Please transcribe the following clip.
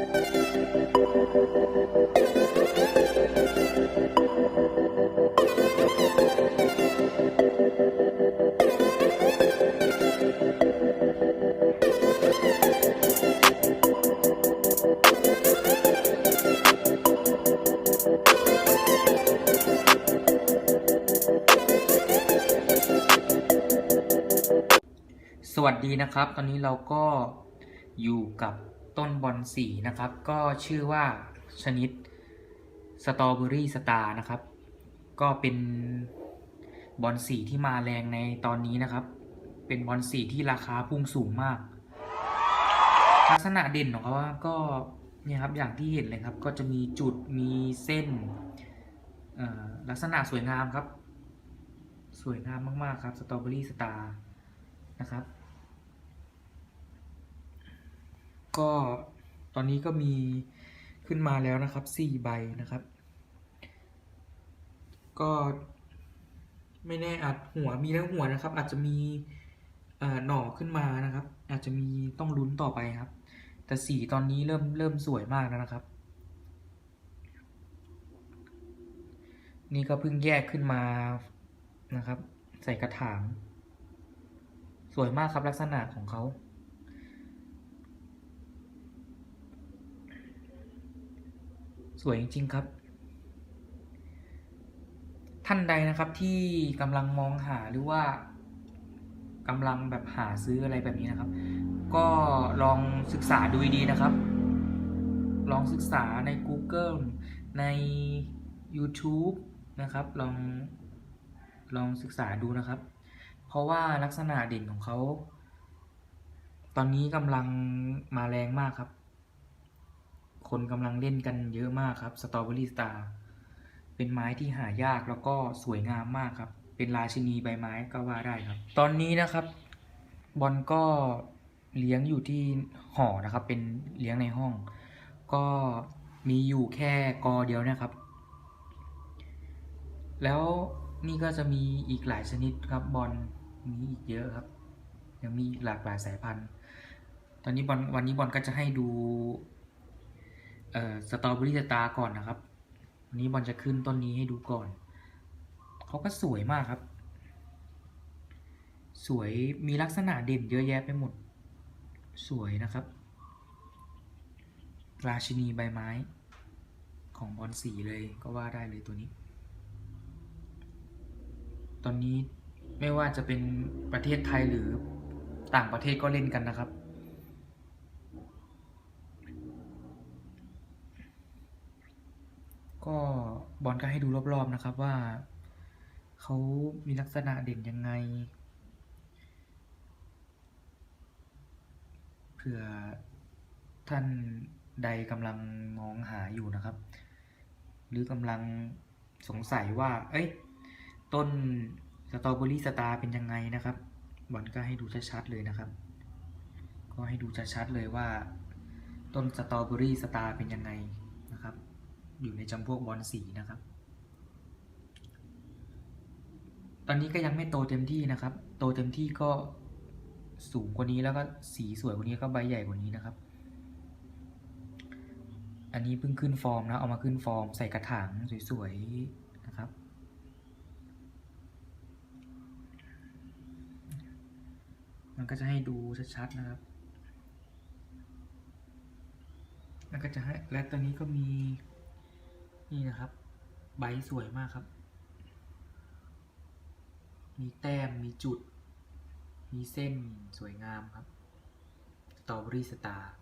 สวัสดีนะครับ ตอนนี้เราก็อยู่กับ ต้นบอนสีนะครับ ก็ชื่อว่าชนิดสตรอเบอรี่สตาร์นะครับ ก็เป็นบอนสีที่มาแรงในตอนนี้นะครับ เป็นบอนสีที่ราคาพุ่งสูงมาก ลักษณะเด่นของเขาก็เนี่ยครับอย่างที่เห็นเลยครับ ก็จะมีจุดมีเส้นลักษณะสวยงามครับ สวยงามมาก ๆ ครับสตรอเบอรี่สตาร์นะครับ ก็ตอนนี้ก็มีขึ้นมาแล้วนะครับสี่ใบนะครับ ก็ไม่แน่อาจหัวมีทั้งหัวนะครับ อาจจะมีหน่อขึ้นมานะครับ อาจจะมีต้องลุ้นต่อไปครับ แต่สีตอนนี้เริ่มเริ่มสวยมากแล้วนะครับ นี่ก็เพิ่งแยกขึ้นมานะครับ ใส่กระถาง สวยมากครับลักษณะของเขา สวยจริง ๆ ครับ ท่านใดนะครับที่กำลังมองหาหรือว่ากำลังแบบหาซื้ออะไรแบบนี้นะครับ ก็ลองศึกษาดูดีนะครับ ลองศึกษาใน Google ใน YouTube นะครับ ลองลองศึกษาดูนะครับ เพราะว่าลักษณะเด่นของเขา ตอนนี้กำลังมาแรงมากครับ คนกำลังเล่นกันเยอะมากครับสตรอเบอรี่สตาร์เป็นไม้ที่หายากแล้วก็สวยงามมากครับ เป็นราชินีใบไม้ก็ว่าได้ครับ ตอนนี้นะครับ บอลก็เลี้ยงอยู่ที่หอนะครับ เป็นเลี้ยงในห้อง ก็มีอยู่แค่กอเดียวนะครับ แล้วนี่ก็จะมีอีกหลายชนิดครับบอลมีอีกเยอะครับยังมีหลากหลายสายพันธุ์ ตอนนี้บอลวันนี้บอลก็จะให้ดู เอ่อสตรอเบอรี่สตาร์ก่อนนะครับ วันนี้บอลจะขึ้นต้นนี้ให้ดูก่อน เขาก็สวยมากครับ สวยมีลักษณะเด่นเยอะแยะไปหมด สวยนะครับ ราชินีใบไม้ ของบอลสีเลยก็ว่าได้เลยตัวนี้ ตอนนี้ไม่ว่าจะเป็นประเทศไทยหรือต่างประเทศก็เล่นกันนะครับ ก็บอลก็ให้ดูรอบๆนะครับว่าเขามีลักษณะเด่นยังไง เผื่อท่านใดกำลังมองหาอยู่นะครับ หรือกำลังสงสัยว่า เอ้ย ต้นสตรอเบอรี่สตาร์เป็นยังไงนะครับ บอลก็ให้ดูชัดๆเลยนะครับ ก็ให้ดูชัดๆเลยว่า ต้นสตรอเบอรี่สตาร์เป็นยังไง อยู่ในจำพวกบอลสีนะครับ ตอนนี้ก็ยังไม่โตเต็มที่นะครับ โตเต็มที่ก็สูงกว่านี้แล้วก็สีสวยกว่านี้ก็ใบใหญ่กว่านี้นะครับ อันนี้เพิ่งขึ้นฟอร์มนะเอามาขึ้นฟอร์ม ใส่กระถางสวยๆนะครับ มันก็จะให้ดูชัดๆนะครับแล้วก็จะให้และตัวนี้ก็มี นี่นะครับ ใบสวยมากครับ มีแต้ม มีจุด มีเส้นสวยงามครับ สตรอเบอรี่สตาร์